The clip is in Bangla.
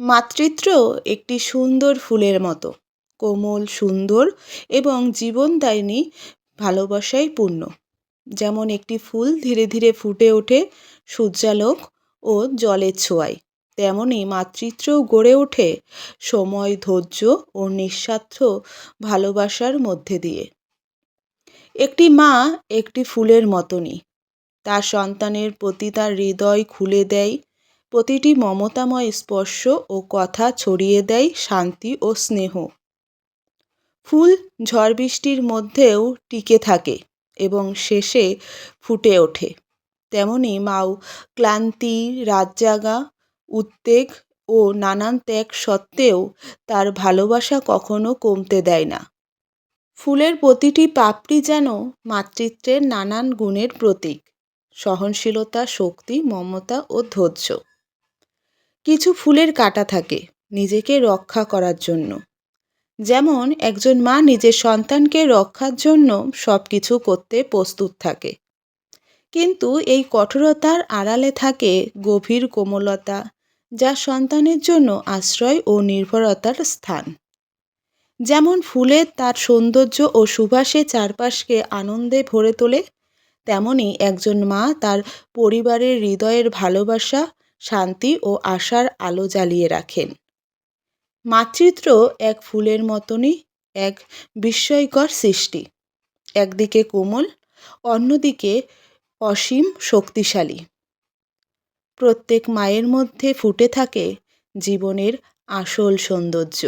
মাতৃত্ব একটি সুন্দর ফুলের মতো। কোমল, সুন্দর এবং জীবনদায়িনী ভালোবাসায় পূর্ণ। যেমন একটি ফুল ধীরে ধীরে ফুটে ওঠে সূর্যালোক ও জলের ছোঁয়ায়। তেমনই মাতৃত্বও গড়ে ওঠে সময়, ধৈর্য ও নিঃস্বার্থ ভালোবাসার মধ্যে দিয়ে। একটি মা একটি ফুলের মতনই। তার সন্তানের প্রতি তার হৃদয় খুলে দেয় প্রতিটি মমতাময় স্পর্শ ও কথা ছড়িয়ে দেয় শান্তি ও স্নেহ। ফুল ঝড় বৃষ্টির মধ্যেও টিকে থাকে এবং শেষে ফুটে ওঠে। তেমনি মাও ক্লান্তি রাত জাগা উদ্বেগ ও নানান ত্যাগ সত্ত্বেও তার ভালোবাসা কখনো কমতে দেয় না। ফুলের প্রতিটি পাপড়ি যেন মাতৃত্বের নানান গুণের প্রতীক। সহনশীলতা, শক্তি, মমতা ও ধৈর্য। কিছু ফুলের কাটা থাকে নিজেকে রক্ষা করার জন্য। যেমন, একজন মা নিজের সন্তানকে রক্ষার জন্য সব কিছু করতে প্রস্তুত থাকে। কিন্তু এই কঠোরতার আড়ালে থাকে গভীর কোমলতা, যা সন্তানের জন্য আশ্রয় ও নির্ভরতার স্থান। যেমন ফুলের তার সৌন্দর্য ও সুবাসে চারপাশকে আনন্দে ভরে তোলে, তেমনি একজন মা তার পরিবারের হৃদয়ের ভালোবাসা শান্তি ও আশার আলো জ্বালিয়ে রাখেন। মাতৃত্ব এক ফুলের মতনই এক বিস্ময়কর সৃষ্টি। একদিকে কোমল, অন্যদিকে অসীম শক্তিশালী। প্রত্যেক মায়ের মধ্যে ফুটে থাকে জীবনের আসল সৌন্দর্য।